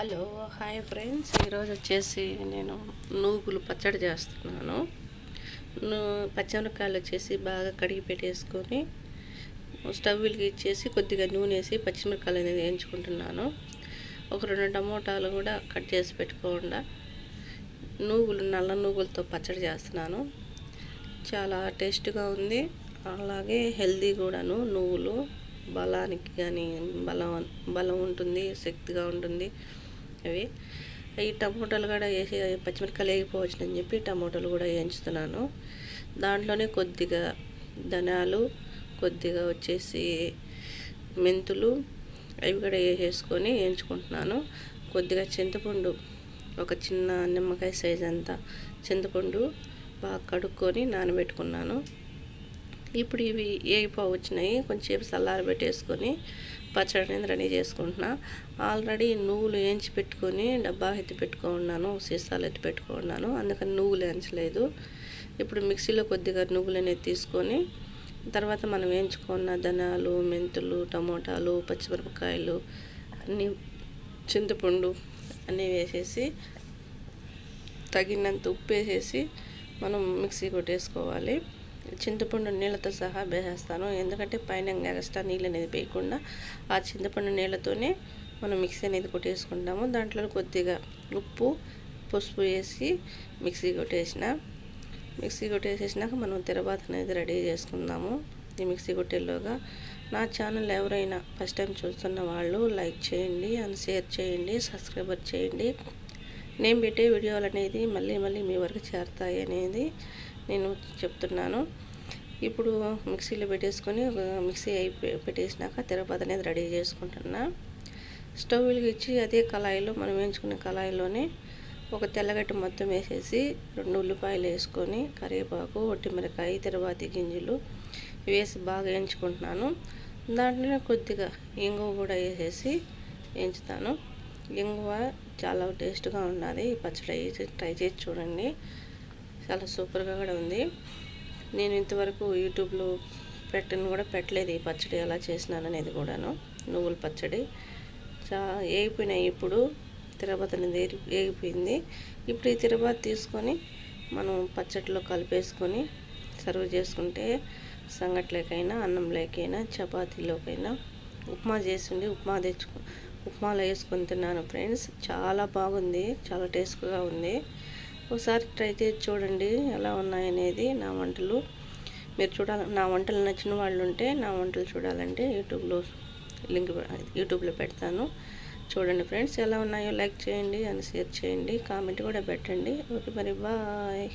Hello hi friends. ఈరోజు వచ్చేసి నేను నూగులు పచ్చడి చేస్తున్నాను. ను- పచ్చిమిరపకాయలు వచ్చేసి బాగా కడిగి పెట్టేసుకొని స్టవ్ ఇచ్చేసి కొద్దిగా నూనె వేసి పచ్చిమిరపకాయలు అనేది వేయించుకుంటున్నాను. ఒక రెండు టమోటాలు కూడా కట్ చేసి పెట్టుకోకుండా నూగులు నల్ల నూగులతో పచ్చడి చేస్తున్నాను. చాలా టేస్ట్గా ఉంది. అలాగే హెల్దీ కూడాను నువ్వులు బలానికి కానీ బలం బలం ఉంటుంది శక్తిగా ఉంటుంది. అవి. ఈ టమోటాలు కూడా వేసి పచ్చిమిరపకాయలు వేగిపోవచ్చునని చెప్పి టమోటాలు కూడా వేయించుతున్నాను. దాంట్లోనే కొద్దిగా ధనియాలు కొద్దిగా వచ్చేసి మెంతులు అవి కూడా వేసేసుకొని వేయించుకుంటున్నాను. కొద్దిగా చింతపండు ఒక చిన్న నిమ్మకాయ సైజ్ అంతా చింతపండు బాగా కడుక్కొని నానబెట్టుకున్నాను. ఇప్పుడు ఇవి ఏగిపో వచ్చినాయి కొంచెంసేపు చల్లారి పెట్టేసుకొని పచ్చడి అనేది రెడీ చేసుకుంటున్నా. ఆల్రెడీ నువ్వులు వేయించి పెట్టుకొని డబ్బా ఎత్తి పెట్టుకున్నాను సీసాలు ఎత్తి పెట్టుకున్నాను అందుకని నువ్వులు ఎంచలేదు ఇప్పుడు మిక్సీలో కొద్దిగా నువ్వులు అనేది తీసుకొని తర్వాత మనం వేయించుకున్న ధనాలు మెంతులు టమోటాలు పచ్చిమిరపకాయలు అన్నీ చింతపండు అన్నీ వేసేసి తగినంత ఉప్పు వేసేసి మనం మిక్సీ కొట్టేసుకోవాలి. చింతపండు నీళ్ళతో సహా వేసేస్తాను. ఎందుకంటే పైన ఎక్స్ట్రా నీళ్ళు అనేది వేయకుండా ఆ చింతపండు నీళ్ళతోనే మనం మిక్సీ అనేది కొట్టేసుకుంటాము. దాంట్లో కొద్దిగా ఉప్పు పసుపు వేసి మిక్సీ కొట్టేసిన మిక్సీ కొట్టేసేసినాక మనం తర్వాత అనేది రెడీ చేసుకుందాము. ఈ మిక్సీ కొట్టేలోగా నా ఛానల్ ఎవరైనా ఫస్ట్ టైం చూస్తున్న వాళ్ళు లైక్ చేయండి అండ్ షేర్ చేయండి సబ్స్క్రైబర్ చేయండి. నేను పెట్టే వీడియోలు అనేది మళ్ళీ మళ్ళీ మీ వరకు చేరుతాయి అనేది నేను చెప్తున్నాను. ఇప్పుడు మిక్సీలో పెట్టేసుకొని ఒక మిక్సీ అయి పెట్టేసినాక తిరుపతి అనేది రెడీ చేసుకుంటున్నా. స్టవ్ వెలిగించి అదే కళాయిలో మనం వేయించుకునే కళాయిలోనే ఒక తెల్లగడ్డ మొత్తం వేసేసి రెండు ఉల్లిపాయలు వేసుకొని కరివేపాకు ఒట్టిమిరకాయ తిరువాతి గింజలు వేసి బాగా వేయించుకుంటున్నాను. దాంట్లోనే కొద్దిగా ఇంగువ కూడా వేసేసి వేయించుతాను. ఇంగువ చాలా టేస్ట్గా ఉన్నది. ఈ పచ్చడి ట్రై చేసి చూడండి. చాలా సూపర్గా కూడా ఉంది. నేను ఇంతవరకు యూట్యూబ్లో పెట్టను కూడా పెట్టలేదు ఈ పచ్చడి ఎలా చేసినాను అనేది కూడాను. నువ్వుల పచ్చడి చా వేగిపోయినాయి ఇప్పుడు. తిరుపతి అనేది వేగిపోయింది ఇప్పుడు ఈ తిరుపతి తీసుకొని మనం పచ్చడిలో కలిపేసుకొని సర్వ్ చేసుకుంటే సంగట్లేకైనా అన్నంలోకైనా చపాతీలోకైనా ఉప్మా చేసిండి ఉప్మా తెచ్చుకో ఉప్మాలో వేసుకొని తిన్నాను ఫ్రెండ్స్. చాలా బాగుంది చాలా టేస్ట్గా ఉంది. ఒకసారి ట్రై చేసి చూడండి ఎలా ఉన్నాయనేది నా వంటలు. మీరు చూడాలి నా వంటలు నచ్చిన వాళ్ళు ఉంటే నా వంటలు చూడాలంటే యూట్యూబ్లో లింక్ యూట్యూబ్లో పెడతాను. చూడండి ఫ్రెండ్స్ ఎలా ఉన్నాయో లైక్ చేయండి అని షేర్ చేయండి. కామెంట్ కూడా పెట్టండి. ఓకే మరి బాయ్.